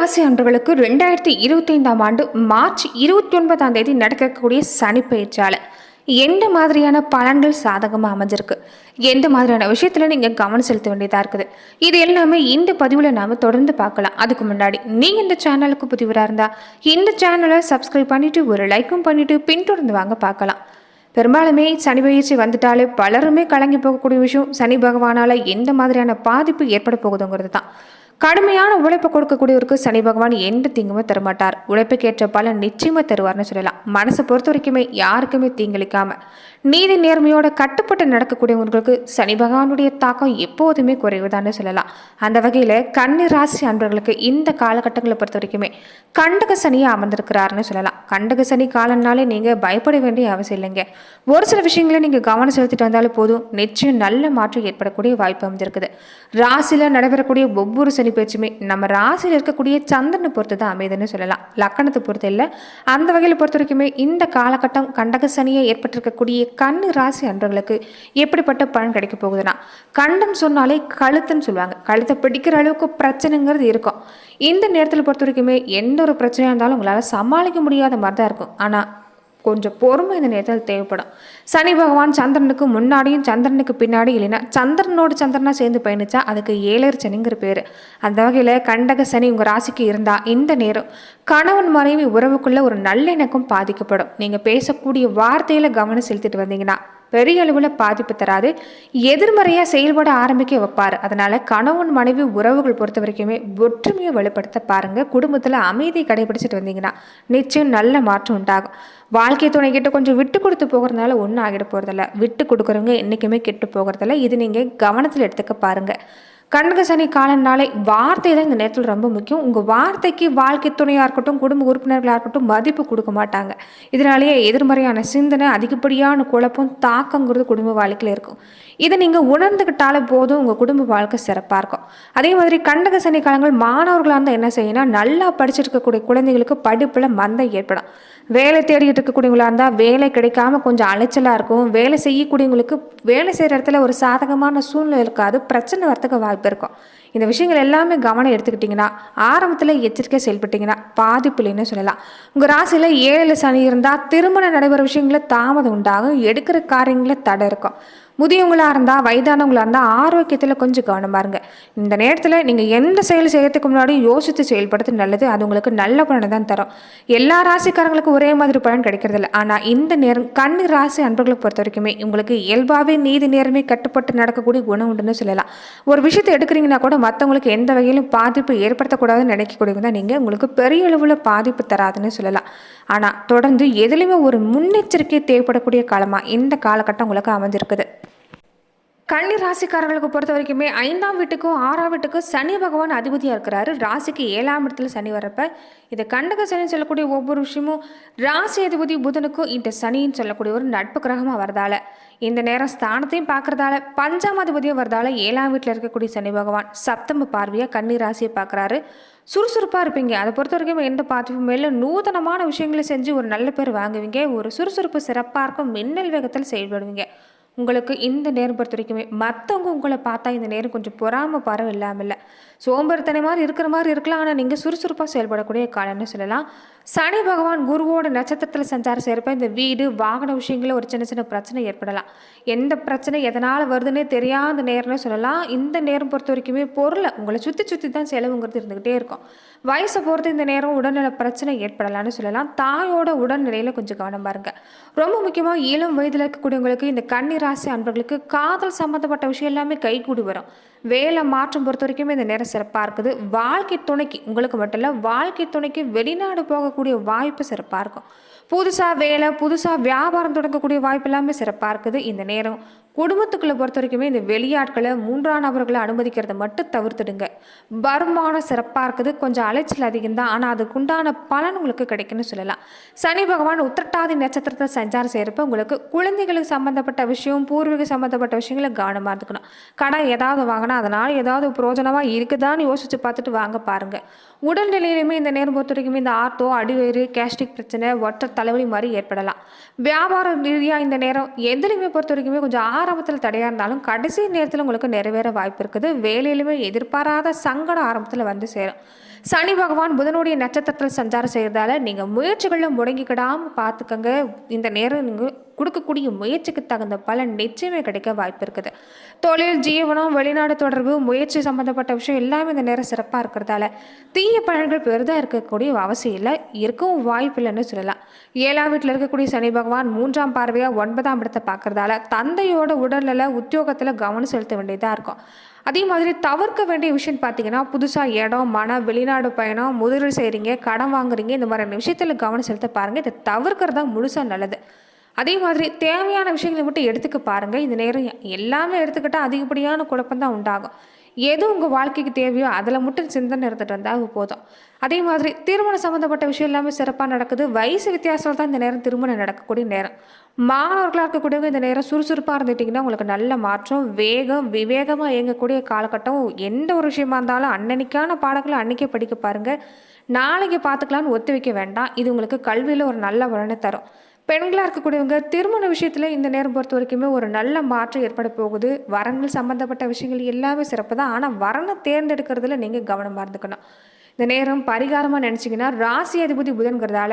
ராசி அன்பர்களுக்கு ரெண்டாயிரத்தி இருபத்தி ஐந்தாம் ஆண்டு மார்ச் இருபத்தி ஒன்பதாம் தேதி நடக்கக்கூடிய சனி பயிற்சியால் எந்த மாதிரியான பலன்கள் சாதகமாக அமைஞ்சிருக்கு? எந்த மாதிரியான விஷயத்தில் நீங்கள் கவனம் செலுத்த வேண்டியதாக இருக்குது? இது எல்லாமே இந்த பதிவில் நாம் தொடர்ந்து பார்க்கலாம். அதுக்கு முன்னாடி நீங்கள் இந்த சேனலுக்கு புதிவராக இருந்தால் இந்த சேனலை சப்ஸ்கிரைப் பண்ணிவிட்டு ஒரு லைக்கும் பண்ணிவிட்டு பின்தொடர்ந்து வாங்க பார்க்கலாம். பெரும்பாலுமே சனி பயிற்சி வந்துட்டாலே பலருமே கலங்கி போகக்கூடிய விஷயம் சனி பகவானால் எந்த மாதிரியான பாதிப்பு ஏற்பட போகுதுங்கிறது தான். கடுமையான உழைப்பு கொடுக்கக்கூடியவருக்கு சனி பகவான் எந்த தீங்குமே தரமாட்டார். உழைப்புக்கேற்ற பலன் நிச்சயமா தருவார்னு சொல்லலாம். மனசை பொறுத்த வரைக்குமே யாருக்குமே தீங்களிக்காமல் நீதி நேர்மையோட கட்டுப்பட்டு நடக்கக்கூடியவங்களுக்கு சனி பகவானுடைய தாக்கம் எப்போதுமே குறைவுதான்னு சொல்லலாம். அந்த வகையில் கன்னி ராசி அன்பர்களுக்கு இந்த காலகட்டங்களை பொறுத்த வரைக்குமே கண்டக சனியை அமர்ந்திருக்கிறாருன்னு சொல்லலாம். கண்டக சனி காலம்னாலே நீங்கள் பயப்பட வேண்டிய அவசியம் இல்லைங்க. ஒரு சில விஷயங்களை நீங்கள் கவனம் செலுத்திட்டு வந்தாலும் போதும். நிச்சயம் நல்ல மாற்றம் ஏற்படக்கூடிய வாய்ப்பு அமைஞ்சிருக்குது. ராசியில் நடைபெறக்கூடிய ஒவ்வொரு சனி பேச்சுமே நம்ம ராசியில் இருக்கக்கூடிய சந்திரனை பொறுத்து தான் அமையுதுன்னு சொல்லலாம். லக்கணத்தை பொறுத்து இல்லை. அந்த வகையில் பொறுத்த வரைக்குமே இந்த காலகட்டம் கண்டக சனியை ஏற்பட்டிருக்கக்கூடிய கண்ணு ராசி அன்றவங்களுக்கு எப்படிப்பட்ட பலன் கிடைக்க போகுதுன்னா கண்டம் சொன்னாலே கழுத்துன்னு சொல்லுவாங்க. கழுத்தை பிடிக்கிற அளவுக்கு பிரச்சனைங்கிறது இருக்கும். இந்த நேரத்தில் பொறுத்த வரைக்குமே எந்த ஒரு பிரச்சனையாக இருந்தாலும் உங்களால் சமாளிக்க முடியாத மாதிரி தான் இருக்கும். ஆனால் கொஞ்சம் பொறுமை இந்த நேரத்தில் தேவைப்படும். சனி பகவான் சந்திரனுக்கு முன்னாடியும் சந்திரனுக்கு பின்னாடி இல்லைன்னா சந்திரனோடு சந்திரனாக சேர்ந்து பயணிச்சா அதுக்கு ஏழர் சனிங்கிற பேர். அந்த வகையில் கண்டக சனி உங்கள் ராசிக்கு இருந்தால் இந்த நேரம் கணவன் மனைவி உறவுக்குள்ளே ஒரு நல்லிணக்கம் பாதிக்கப்படும். நீங்கள் பேசக்கூடிய வார்த்தையில் கவனம் செலுத்திட்டு வந்தீங்கன்னா பெரிய அளவில் பாதிப்பு தராது. எதிர்மறையாக செயல்பட ஆரம்பிக்க வைப்பார். அதனால் கணவன் மனைவி உறவுகள் பொறுத்த வரைக்குமே ஒற்றுமையை வெளிப்படுத்த பாருங்கள் குடும்பத்தில் அமைதியை கடைபிடிச்சிட்டு வந்தீங்கன்னா நிச்சயம் நல்ல மாற்றம் உண்டாகும். வாழ்க்கை துணைக்கிட்ட கொஞ்சம் விட்டு கொடுத்து போகிறதுனால ஒன்றும் ஆகிட போகிறதில்ல விட்டு கொடுக்குறவங்க என்றைக்குமே கெட்டு போகிறதில்ல. இது நீங்கள் கவனத்தில் எடுத்துக்க பாருங்கள் கண்ணுக்கு சனி காலனாலே வார்த்தை தான் இந்த நேரத்தில் ரொம்ப முக்கியம். உங்கள் வார்த்தைக்கு வாழ்க்கை துணையாக இருக்கட்டும் குடும்ப உறுப்பினர்களாக இருக்கட்டும் மதிப்பு கொடுக்க மாட்டாங்க. இதனாலேயே எதிர்மறையான சிந்தனை அதிகப்படியான குழப்பம் தாக்கங்கிறது குடும்ப வாழ்க்கையில் இருக்கும். இதை நீங்கள் உணர்ந்துக்கிட்டாலே போதும் உங்கள் குடும்ப வாழ்க்கை சிறப்பாக இருக்கும். அதே மாதிரி கண்டக சனி காலங்கள் மாணவர்களாக இருந்தால் என்ன செய்யணும் நல்லா படிச்சிருக்கக்கூடிய குழந்தைகளுக்கு படிப்பில் மந்தம் ஏற்படும். வேலை தேடிட்டு இருக்கக்கூடியவங்களாக இருந்தால் வேலை கிடைக்காம கொஞ்சம் அலைச்சலாக இருக்கும். வேலை செய்யக்கூடியவங்களுக்கு வேலை செய்கிற இடத்துல ஒரு சாதகமான சூழ்நிலை இருக்காது. பிரச்சனை வரத்துக்கு வாய்ப்பு இருக்கும் இந்த விஷயங்கள் எல்லாமே கவனம் எடுத்துக்கிட்டிங்கன்னா ஆரம்பத்தில் எச்சரிக்கை செயல்பட்டீங்கன்னா பாதிப்பு இல்லைன்னு சொல்லலாம். உங்கள் ராசியில் ஏழில் சனி இருந்தால் திருமணம் நடைபெற விஷயங்களில் தாமதம் உண்டாகும் எடுக்கிற காரியங்களில் தடை இருக்கும். முதியவங்களாக இருந்தால் வயதானவங்களாக இருந்தால் ஆரோக்கியத்தில் கொஞ்சம் கவனம் பாருங்க இந்த நேரத்தில் நீங்கள் எந்த செயல் செய்யறதுக்கு முன்னாடி யோசித்து செயல்படுறது நல்லது. அது உங்களுக்கு நல்ல பலனை தான் தரும். எல்லா ராசிக்காரங்களுக்கும் ஒரே மாதிரி பலன் கிடைக்கிறதில்ல. ஆனால் இந்த நேரம் கண்ணு ராசி அன்பர்களை பொறுத்த வரைக்குமே உங்களுக்கு இயல்பாகவே நீதி நேரமே கட்டுப்பட்டு நடக்கக்கூடிய குணம் உண்டுன்னு சொல்லலாம். ஒரு விஷயத்தை எடுக்கிறீங்கன்னா கூட மற்றவங்களுக்கு எந்த வகையிலும் பாதிப்பு ஏற்படுத்தக்கூடாதுன்னு நினைக்கக்கூடியவங்க தான் நீங்கள் உங்களுக்கு பெரிய அளவில் பாதிப்பு தராதுன்னு சொல்லலாம். ஆனால் தொடர்ந்து எதுலேயுமே ஒரு முன்னெச்சரிக்கை தேவைப்படக்கூடிய காலமாக இந்த காலகட்டம் உங்களுக்கு அமைஞ்சிருக்குது. கன்னி ராசிக்காரர்களுக்கு பொறுத்த வரைக்குமே ஐந்தாம் வீட்டுக்கும் ஆறாம் வீட்டுக்கும் சனி பகவான் அதிபதியாக இருக்கிறாரு. ராசிக்கு ஏழாம் இடத்துல சனி வரப்ப இந்த கண்டக சனி சொல்லக்கூடிய ஒவ்வொரு விஷயமும் ராசி அதிபதி புதனுக்கும் இந்த சனின்னு சொல்லக்கூடிய ஒரு நட்பு கிரகமாக வரதால இந்த நேரம் ஸ்தானத்தையும் பார்க்குறதால பஞ்சாம் அதிபதியும் வரதால ஏழாம் வீட்டில் இருக்கக்கூடிய சனி பகவான் சப்தம பார்வையாக கன்னி ராசியை பார்க்குறாரு. சுறுசுறுப்பாக இருப்பீங்க. அதை பொறுத்த வரைக்கும் எந்த பாதிப்பும் இல்லை. நூதனமான விஷயங்களை செஞ்சு ஒரு நல்ல பேர் வாங்குவீங்க. ஒரு சுறுசுறுப்பு சிறப்பாக இருக்கும். மின்னல் வேகத்தில் செயல்படுவீங்க. உங்களுக்கு இந்த நேரம் பொறுத்த வரைக்குமே மற்றவங்க உங்களை பார்த்தா இந்த நேரம் கொஞ்சம் பொறாம பரவ இல்லாமல் இல்லை சோம்பேறித்தனை மாதிரி இருக்கிற மாதிரி இருக்கலாம். ஆனால் நீங்கள் சுறுசுறுப்பாக செயல்படக்கூடிய காலம்னு சொல்லலாம். சனி பகவான் குருவோட நட்சத்திரத்தில் சஞ்சாரம் செய்கிறப்ப இந்த வீடு வாகன விஷயங்களில் ஒரு சின்ன சின்ன பிரச்சனை ஏற்படலாம். எந்த பிரச்சனை எதனால் வருதுன்னே தெரியாத நேரம்னு சொல்லலாம். இந்த நேரம் பொறுத்த வரைக்குமே பொருளை உங்களை சுற்றி சுற்றி தான் செலவுங்கிறது இருந்துக்கிட்டே இருக்கும். வயசை பொறுத்து இந்த நேரம் உடல்நல பிரச்சனை ஏற்படலாம்னு சொல்லலாம். தாயோட உடல்நிலையில் கொஞ்சம் கவனம் பாருங்கள் ரொம்ப முக்கியமாக இளம் வயதில் இருக்கக்கூடியவங்களுக்கு இந்த கண்ணீரா ராசி அன்பர்களுக்கு காதல் சம்மந்தப்பட்ட விஷயம் எல்லாமே கைகூடி வரும். வேலை மாற்றம் பொறுத்த வரைக்குமே இந்த நேரம் சிறப்பாக இருக்குது. வாழ்க்கை துணைக்கு உங்களுக்கு மட்டும் இல்லை வாழ்க்கை துணைக்கு வெளிநாடு போகக்கூடிய வாய்ப்பு சிறப்பாக இருக்கும். புதுசாக வேலை புதுசாக வியாபாரம் தொடங்கக்கூடிய வாய்ப்பு எல்லாமே சிறப்பாக இருக்குது. இந்த நேரம் குடும்பத்துக்குள்ளே பொறுத்த வரைக்குமே இந்த வெளியாட்களை மூன்றாம் நபர்களை அனுமதிக்கிறத மட்டும் தவிர்த்துடுங்க. வருமானம் சிறப்பாக இருக்குது கொஞ்சம் அலைச்சல் அதிகம் தான் ஆனால் அதுக்குண்டான பலன் உங்களுக்கு கிடைக்குன்னு சொல்லலாம். சனி பகவான் உத்திரட்டாதி நட்சத்திரத்தை சஞ்சாரம் செய்கிறப்ப உங்களுக்கு குழந்தைகளுக்கு சம்மந்தப்பட்ட விஷயம் பூர்வீக சம்மந்தப்பட்ட விஷயங்களை கவனமாக இருந்துக்கணும். கடை ஏதாவது வாங்கினா அதனால் ஏதாவது பிரோஜனமாக இருக்குதான்னு யோசித்து பார்த்துட்டு வாங்க பாருங்கள் உடல்நிலையிலுமே இந்த நேரம் பொறுத்த வரைக்குமே இந்த ஆர்த்தோ அடிவயிறு கேஸ்ட்ரிக் பிரச்சனை ஒற்ற தலைவலி மாதிரி ஏற்படலாம். வியாபார ரீதியாக இந்த நேரம் எதுலையுமே பொறுத்த வரைக்குமே கொஞ்சம் ஆரம்பத்தில் தடையாக இருந்தாலும் கடைசி நேரத்தில் உங்களுக்கு நிறைவேற வாய்ப்பு இருக்குது. வேலையிலுமே எதிர்பாராத சங்கடம் ஆரம்பத்தில் வந்து சேரும். சனி பகவான் புதனுடைய நட்சத்திரத்தில் சஞ்சாரம் செய்கிறதால நீங்கள் முயற்சிகளில் முடங்கிக்கிடாமல் பார்த்துக்கங்க. இந்த நேரம் நீங்கள் கொடுக்கக்கூடிய முயற்சிக்கு தகுந்த பலன் நிச்சயமே கிடைக்க வாய்ப்பு இருக்குது. தொழில் ஜீவனம் வெளிநாடு தொடர்பு முயற்சி சம்மந்தப்பட்ட விஷயம் எல்லாமே இந்த நேரம் சிறப்பாக இருக்கிறதால தீய பலன்கள் பெரிதாக இருக்கக்கூடிய அவசியம் இல்லை. இருக்கவும் வாய்ப்பு இல்லைன்னு சொல்லலாம். ஏழாம் வீட்டில் இருக்கக்கூடிய சனி பகவான் மூன்றாம் பார்வையாக ஒன்பதாம் இடத்தை பார்க்குறதால தந்தையோட உடல்நல உத்தியோகத்தில் கவனம் செலுத்த வேண்டியதாக இருக்கும். அதே மாதிரி தவிர்க்க வேண்டிய விஷயம் பார்த்தீங்கன்னா புதுசாக இடம் மன வெளிநாடு பயணம் முதலீடு செய்கிறீங்க கடன் வாங்குறீங்க இந்த மாதிரியான விஷயத்தில் கவனம் செலுத்த பாருங்கள் இதை தவிர்க்கிறது தான் முழுசாக நல்லது. அதே மாதிரி தேவையான விஷயங்களை மட்டும் எடுத்துக்க பாருங்கள் இந்த நேரம் எல்லாமே எடுத்துக்கிட்டால் அதிகப்படியான குழப்பம் தான் உண்டாகும். எது உங்கள் வாழ்க்கைக்கு தேவையோ அதில் மட்டும் சிந்தனை இருந்துட்டு வந்தால் போதும். அதே மாதிரி திருமணம் சம்மந்தப்பட்ட விஷயம் எல்லாமே சிறப்பாக நடக்குது. வயசு வித்தியாசத்தில் தான் இந்த நேரம் திருமணம் நடக்கக்கூடிய நேரம். மாணவர்களாக இருக்கக்கூடியவங்க இந்த நேரம் சுறுசுறுப்பாக இருந்துட்டிங்கன்னா உங்களுக்கு நல்ல மாற்றம் வேகம் விவேகமாக இயங்கக்கூடிய காலகட்டம் எந்த ஒரு விஷயமா இருந்தாலும் அன்னன்னைக்கான பாடங்களை அன்னைக்கே படிக்க பாருங்கள் நாளைக்கு பார்த்துக்கலான்னு ஒத்து வைக்க வேண்டாம். இது உங்களுக்கு கல்வியில் ஒரு நல்ல பலனை தரும். பெண்களாக இருக்கக்கூடியவங்க திருமண விஷயத்தில் இந்த நேரம் பொறுத்த வரைக்குமே ஒரு நல்ல மாற்றம் ஏற்பட போகுது. வரன்கள் சம்மந்தப்பட்ட விஷயங்கள் எல்லாமே சிறப்பு தான் ஆனால் வரனை தேர்ந்தெடுக்கிறதுல நீங்கள் கவனமாக இருந்துக்கணும். இந்த நேரம் பரிகாரமாக நினச்சிங்கன்னா ராசி அதிபதி புதன்கிறதால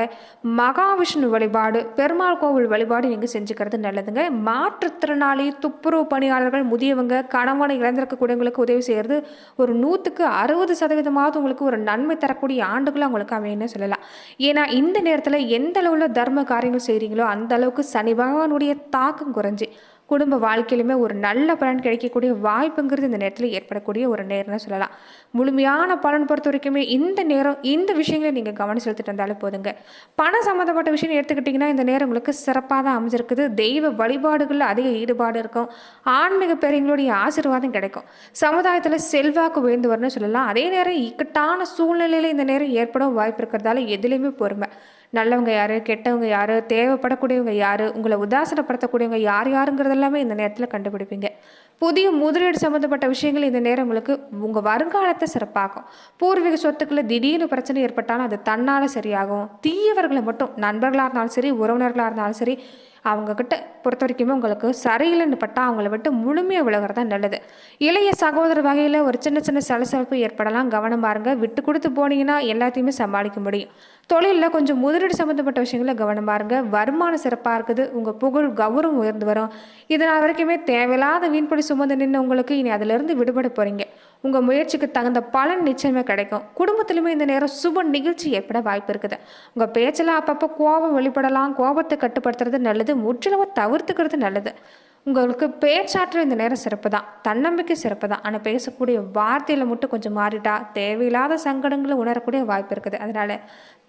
மகாவிஷ்ணு வழிபாடு பெருமாள் கோவில் வழிபாடு நீங்கள் செஞ்சுக்கிறது நல்லதுங்க. மாற்றுத்திறனாளி துப்புரவு பணியாளர்கள் முதியவங்க கணவனை இழந்திருக்கக்கூடியவங்களுக்கு உதவி செய்கிறது ஒரு நூற்றுக்கு அறுபது சதவீதமாவது உங்களுக்கு ஒரு நன்மை தரக்கூடிய ஆண்டுகளும் உங்களுக்கு அமையன்னு சொல்லலாம். ஏன்னா இந்த நேரத்தில் எந்த அளவில் தர்ம காரியங்கள் செய்கிறீங்களோ அந்த அளவுக்கு சனி பகவானுடைய தாக்கம் குறைஞ்சி குடும்ப வாழ்க்கையிலுமே ஒரு நல்ல பலன் கிடைக்கக்கூடிய வாய்ப்புங்கிறது இந்த நேரத்தில் ஏற்படக்கூடிய ஒரு நேரம்னு சொல்லலாம். முழுமையான பலன் பொறுத்த வரைக்குமே இந்த நேரம் இந்த விஷயங்களை நீங்கள் கவனம் செலுத்திட்டு வந்தாலே போதுங்க. பணம் சம்மந்தப்பட்ட விஷயம் எடுத்துக்கிட்டிங்கன்னா இந்த நேரம் உங்களுக்கு சிறப்பாக தான் அமைஞ்சிருக்குது. தெய்வ வழிபாடுகளில் அதிக ஈடுபாடு இருக்கும். ஆன்மீக பெரியங்களுடைய ஆசீர்வாதம் கிடைக்கும். சமுதாயத்தில் செல்வாக்கு உயர்ந்து வரணும்னு சொல்லலாம். அதே நேரம் இக்கட்டான சூழ்நிலையில் இந்த நேரம் ஏற்படும் வாய்ப்பு இருக்கிறதால எதுலேயுமே பொறுமை. நல்லவங்க யார் கெட்டவங்க யார் தேவைப்படக்கூடியவங்க யார் உங்களை உதாசனப்படுத்தக்கூடியவங்க யார் யாருங்கிறதெல்லாமே இந்த நேரத்தில் கண்டுபிடிப்பீங்க. புதிய முதலீடு சம்மந்தப்பட்ட விஷயங்கள் இந்த நேரம் உங்களுக்கு உங்கள் வருங்காலத்தை சிறப்பாகும் பூர்வீக சொத்துக்களை திடீர்னு பிரச்சனை ஏற்பட்டாலும் அது தன்னால் சரியாகும். தீயவர்களை மட்டும் நண்பர்களாக இருந்தாலும் சரி உறவினர்களாக இருந்தாலும் சரி அவங்கக்கிட்ட பொறுத்த வரைக்குமே உங்களுக்கு சரியில்லைன்னு பட்டால் அவங்கள விட்டு முழுமையாக விலகிறது தான் நல்லது. இளைய சகோதர வகையில் ஒரு சின்ன சின்ன சலசலப்பு ஏற்படலாம். கவனம் பாருங்க. விட்டு கொடுத்து போனீங்கன்னா எல்லாத்தையுமே சமாளிக்க முடியும். தொழிலில் கொஞ்சம் முதலீடு சம்மந்தப்பட்ட விஷயங்களில் கவனம் பாருங்க. வருமானம் சிறப்பாக இருக்குது. உங்கள் புகழ் கௌரவம் உயர்ந்து வரும். இதனால் வரைக்குமே தேவையில்லாத வீண்படி சுமந்து நின்று உங்களுக்கு இனி அதிலிருந்து விடுபட போகிறீங்க உங்கள் முயற்சிக்கு தகுந்த பலன் நிச்சயமே கிடைக்கும். குடும்பத்திலுமே இந்த நேரம் சுப நிகழ்ச்சி ஏற்பட வாய்ப்பு இருக்குது. உங்கள் பேச்சில் அப்பப்போ கோபம் வெளிப்படலாம். கோபத்தை கட்டுப்படுத்துறது நல்லது. முற்றிலுமாக தவிர்த்துக்கிறது நல்லது. உங்களுக்கு பேச்சாற்றல் இந்த நேரம் சிறப்பு தான் தன்னம்பிக்கை சிறப்பு தான் ஆனால் பேசக்கூடிய வார்த்தையில் மட்டும் கொஞ்சம் மாறிட்டா தேவையில்லாத சங்கடங்களை உணரக்கூடிய வாய்ப்பு இருக்குது. அதனால்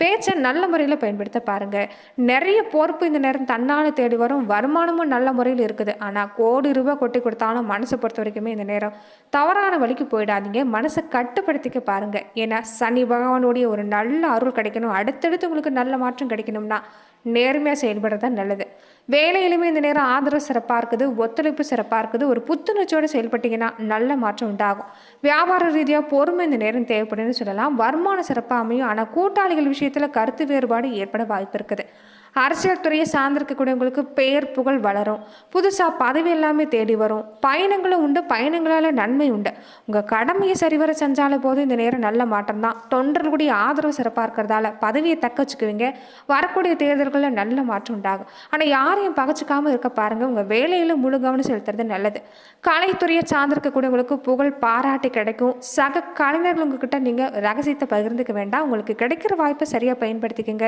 பேச்சை நல்ல முறையில் பயன்படுத்த பாருங்கள் நிறைய பொறுப்பு இந்த நேரம் தன்னால் தேடி வரும். வருமானமும் நல்ல முறையில் இருக்குது. ஆனால் கோடி ரூபாய் கொட்டி கொடுத்தாலும் மனசை பொறுத்த வரைக்குமே இந்த நேரம் தவறான வழிக்கு போயிடாதீங்க. மனசை கட்டுப்படுத்திக்க பாருங்கள் ஏன்னா சனி பகவானுடைய ஒரு நல்ல அருள் கிடைக்கணும். அடுத்தடுத்து உங்களுக்கு நல்ல மாற்றம் கிடைக்கணும்னா நேர்மையாக செயல்படுறது தான் நல்லது. வேலையிலுமே இந்த நேரம் ஆதரவு சிறப்பாக இருக்குது ஒத்துழைப்பு சிறப்பாக இருக்குது ஒரு புத்துணர்ச்சியோடு செயல்பட்டீங்கன்னா நல்ல மாற்றம் உண்டாகும். வியாபார ரீதியாக பொறுமை இந்த நேரம் தேவைப்படுன்னு சொல்லலாம். வருமானம் சிறப்பாக அமையும். ஆனால் கூட்டாளிகள் விஷயத்தில் கருத்து வேறுபாடு ஏற்பட வாய்ப்பு இருக்குது. அரசியல் துறையை சார்ந்திருக்கக்கூடியவங்களுக்கு பெயர் புகழ் வளரும். புதுசாக பதவி எல்லாமே தேடி வரும். பயணங்களும் உண்டு பயணங்களால் நன்மை உண்டு. உங்கள் கடமையை சரிவர செஞ்சாலும் போதும் இந்த நேரம் நல்ல மாற்றம் தான் தொண்டர்களுடைய ஆதரவு சிறப்பாக இருக்கிறதால பதவியை தக்க வச்சுக்குவீங்க. வரக்கூடிய தேர்தல்களில் நல்ல மாற்றம் உண்டாகும். ஆனால் யாரையும் பகச்சிக்காமல் இருக்க பாருங்கள் உங்கள் வேலையில் முழு கவனம் செலுத்துறது நல்லது. கலைத்துறையை சார்ந்திருக்கக்கூடியவங்களுக்கு புகழ் பாராட்டு கிடைக்கும். சக கலைஞர்கள் உங்ககிட்ட நீங்கள் ரகசியத்தை பகிர்ந்துக்க வேண்டாம். உங்களுக்கு கிடைக்கிற வாய்ப்பை சரியாக பயன்படுத்திக்கங்க.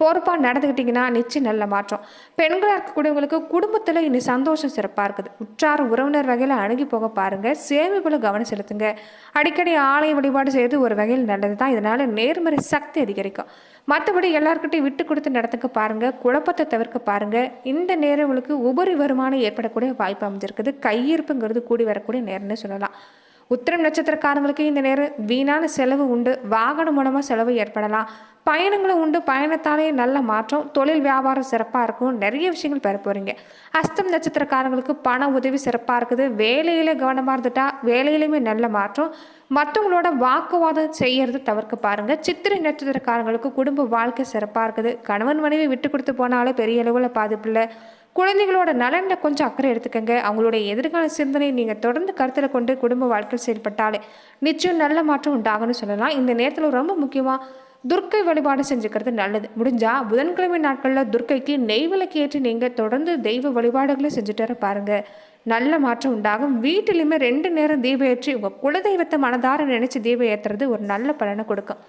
பொறுப்பாக நடந்துக்கிட்டிங்கன்னா நிச்சயம் நல்ல மாற்றம். பெண்களாக இருக்கக்கூடியவங்களுக்கு குடும்பத்தில் இனி சந்தோஷம் சிறப்பாக இருக்குது. உற்றார் உறவினர் வகையில் அணுகி போக பாருங்கள் சேமிப்பில் கவனம் செலுத்துங்க. அடிக்கடி ஆலய வழிபாடு செய்வது ஒரு வகையில் நல்லது தான் இதனால் நேர்மறை சக்தி அதிகரிக்கும். மற்றபடி எல்லாருக்கிட்டையும் விட்டு கொடுத்து நடத்துக்க பாருங்கள் குழப்பத்தை தவிர்க்க பாருங்கள் இந்த நேரம் உங்களுக்கு உபரி வருமானம் ஏற்படக்கூடிய வாய்ப்பு அமைஞ்சிருக்குது. கையிருப்புங்கிறது கூடி வரக்கூடிய நேரம்னு சொல்லலாம். உத்திரம் நட்சத்திரக்காரங்களுக்கு இந்த நேரம் வீணான செலவு உண்டு. வாகனம் மூலமாக செலவு ஏற்படலாம். பயணங்களும் உண்டு. பயணத்தாலே நல்ல மாற்றம். தொழில் வியாபாரம் சிறப்பாக இருக்கும். நிறைய விஷயங்கள் பெற போகிறீங்க அஸ்தம் நட்சத்திரக்காரங்களுக்கு பண உதவி சிறப்பாக இருக்குது. வேலையில் கவனமாக இருந்துட்டா வேலையிலையுமே நல்ல மாற்றம். மற்றவங்களோட வாக்குவாதம் செய்யறது தவிர்க்க பாருங்கள் சித்திரை நட்சத்திரக்காரங்களுக்கு குடும்ப வாழ்க்கை சிறப்பாக இருக்குது. கணவன் மனைவி விட்டு கொடுத்து போனாலே பெரிய அளவில் பாதிப்பு இல்லை. குழந்தைகளோட நலனில் கொஞ்சம் அக்கறை எடுத்துக்கங்க. அவங்களுடைய எதிர்கால சிந்தனை நீங்கள் தொடர்ந்து கருத்தில் கொண்டு குடும்ப வாழ்க்கையில் செயல்பட்டாலே நிச்சயம் நல்ல மாற்றம் உண்டாகும்னு சொல்லலாம். இந்த நேரத்தில் ரொம்ப முக்கியமாக துர்க்கை வழிபாடு செஞ்சுக்கிறது நல்லது. முடிஞ்சால் புதன்கிழமை நாட்களில் துர்க்கைக்கு நெய் விளக்கு ஏற்றி நீங்கள் தொடர்ந்து தெய்வ வழிபாடுகளை செஞ்சுட்டு வர பாருங்கள் நல்ல மாற்றம் உண்டாகும். வீட்டிலையுமே ரெண்டு நேரம் தீபம் ஏற்றி உங்கள் குலதெய்வத்தை மனதார நினச்சி தீபம் ஏற்றுறது ஒரு நல்ல பலனை கொடுக்கும்.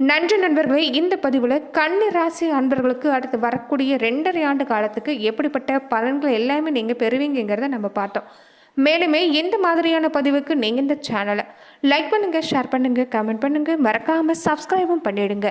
நன்றி நண்பர்களே இந்த பதிவில் கன்னி ராசி அன்பர்களுக்கு அடுத்து வரக்கூடிய ரெண்டரை ஆண்டு காலத்துக்கு எப்படிப்பட்ட பலன்கள் எல்லாமே நீங்கள் பெறுவீங்கிறத நம்ம பார்த்தோம். மேலுமே இந்த மாதிரியான பதிவுக்கு நீங்கள் இந்த சேனலை லைக் பண்ணுங்கள் ஷேர் பண்ணுங்கள் கமெண்ட் பண்ணுங்கள் மறக்காமல் சப்ஸ்கிரைபும் பண்ணிவிடுங்க